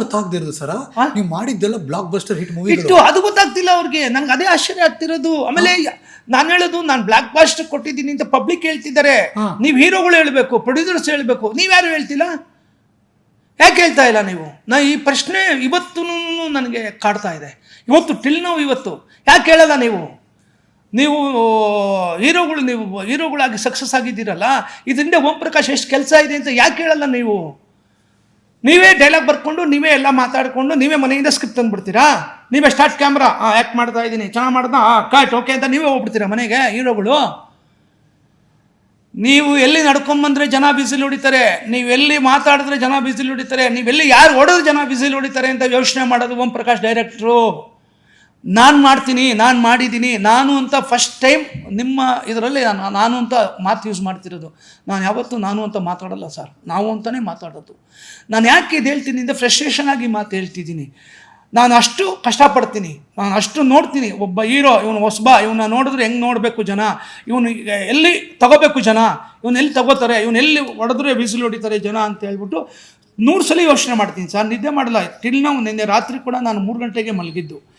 ಅರ್ಥ ಆಗದಿರೋದು ಸರ? ನೀವು ಮಾಡಿದ್ದೆಲ್ಲ ಬ್ಲಾಕ್ ಬಸ್ಟರ್ ಹಿಟ್ ಮೂವಿ ಇಟ್ಟು ಅದು ಗೊತ್ತಾಗ್ತಿಲ್ಲ ಅವ್ರಿಗೆ. ನಂಗೆ ಅದೇ ಆಶ್ಚರ್ಯ ಆಗ್ತಿರೋದು. ಆಮೇಲೆ ನಾನು ಹೇಳೋದು ನಾನು ಬ್ಲಾಕ್ ಬಾಸ್ಟರ್ ಕೊಟ್ಟಿದ್ದೀನಿ ಅಂತ ಪಬ್ಲಿಕ್ ಹೇಳ್ತಿದ್ದಾರೆ. ನೀವು ಹೀರೋಗಳು ಹೇಳಬೇಕು ಪ್ರೊಡ್ಯೂಸರ್ಸ್ ನೀವು ನೀವ್ಯಾರು ಹೇಳ್ತಿಲ್ಲ? ಯಾಕೆ ಹೇಳ್ತಾ ಇಲ್ಲ ನೀವು? ನಾ ಈ ಪ್ರಶ್ನೆ ಇವತ್ತು ನನಗೆ ಕಾಡ್ತಾ ಇದೆ. ಇವತ್ತು ಟಿಲ್ ನೋವು ಇವತ್ತು. ಯಾಕೆ ಹೇಳಲ್ಲ ನೀವು? ನೀವು ಹೀರೋಗಳು ನೀವು ಹೀರೋಗಳಾಗಿ ಸಕ್ಸಸ್ ಆಗಿದ್ದೀರಲ್ಲ ಇದರಿಂದ ಓಂ ಪ್ರಕಾಶ್ ಎಷ್ಟು ಕೆಲಸ ಇದೆ ಅಂತ ಯಾಕೆ ಹೇಳಲ್ಲ ನೀವು? ನೀವೇ ಡೈಲಾಗ್ ಬರ್ಕೊಂಡು, ನೀವೇ ಎಲ್ಲ ಮಾತಾಡಿಕೊಂಡು, ನೀವೇ ಮನೆಯಿಂದ ಸ್ಕ್ರಿಪ್ಟ್ ತಂದ್ಬಿಡ್ತೀರಾ ನೀವೇ ಸ್ಟಾರ್ಟ್ ಕ್ಯಾಮ್ರಾ ಆ್ಯಕ್ಟ್ ಮಾಡ್ತಾ ಇದ್ದೀನಿ. ಚೆನ್ನಾಗಿ ಮಾಡ್ದಾ? ಕಟ್ ಓಕೆ ಅಂತ ನೀವೇ ಹೋಗ್ಬಿಡ್ತೀರಾ ಮನೆಗೆ, ಹೀರೋಗಳು? ನೀವು ಎಲ್ಲಿ ನಡ್ಕೊಂಬಂದ್ರೆ ಜನ ಬಿಸಿಲು ಹೊಡಿತಾರೆ? ನೀವು ಎಲ್ಲಿ ಮಾತಾಡಿದ್ರೆ ಜನ ಬಿಸಿಲು ಹೊಡಿತಾರೆ? ನೀವೆಲ್ಲಿ ಯಾರು ಹೊಡೆದ್ರೆ ಜನ ಬಿಸಿಲು ಹೊಡಿತಾರೆ ಅಂತ ಯೋಚನೆ ಮಾಡೋದು ಓಂ ಪ್ರಕಾಶ್ ಡೈರೆಕ್ಟ್ರು ನಾನು ಮಾಡ್ತೀನಿ, ನಾನು ಮಾಡಿದ್ದೀನಿ ನಾನು ಅಂತ ಫಸ್ಟ್ ಟೈಮ್ ನಿಮ್ಮ ಇದರಲ್ಲಿ ನಾನು ನಾನು ಅಂತ ಮಾತು ಯೂಸ್ ಮಾಡ್ತಿರೋದು. ನಾನು ಯಾವತ್ತೂ ನಾನು ಅಂತ ಮಾತಾಡಲ್ಲ ಸರ್ ನಾವು ಅಂತಲೇ ಮಾತಾಡೋದು. ನಾನು ಯಾಕೆ ಇದು ಹೇಳ್ತೀನಿ ಅಂದರೆ ಫ್ರಸ್ಟ್ರೇಷನ್ ಆಗಿ ಮಾತು ಹೇಳ್ತಿದ್ದೀನಿ. ನಾನು ಅಷ್ಟು ಕಷ್ಟಪಡ್ತೀನಿ, ನಾನು ಅಷ್ಟು ನೋಡ್ತೀನಿ. ಒಬ್ಬ ಹೀರೋ, ಇವನು ಹೊಸಬ, ಇವನ್ನ ನೋಡಿದ್ರೆ ಹೆಂಗೆ ನೋಡಬೇಕು ಜನ? ಇವನು ಎಲ್ಲಿ ತಗೋಬೇಕು ಜನ? ಇವನು ಎಲ್ಲಿ ತಗೋತಾರೆ? ಇವನು ಎಲ್ಲಿ ಹೊಡೆದ್ರೆ ಬಿಸಿಲು ಹೊಡಿತಾರೆ ಜನ ಅಂತ ಹೇಳ್ಬಿಟ್ಟು ನೂರು ಸಲ ಯೋಚನೆ ಮಾಡ್ತೀನಿ ಸರ್ ನಿದ್ದೆ ಮಾಡಲ್ಲ. ಟಿಲ್ ನಾವು ನಿನ್ನೆ ರಾತ್ರಿ ಕೂಡ ನಾನು ಮೂರು ಗಂಟೆಗೆ ಮಲಗಿದ್ದು.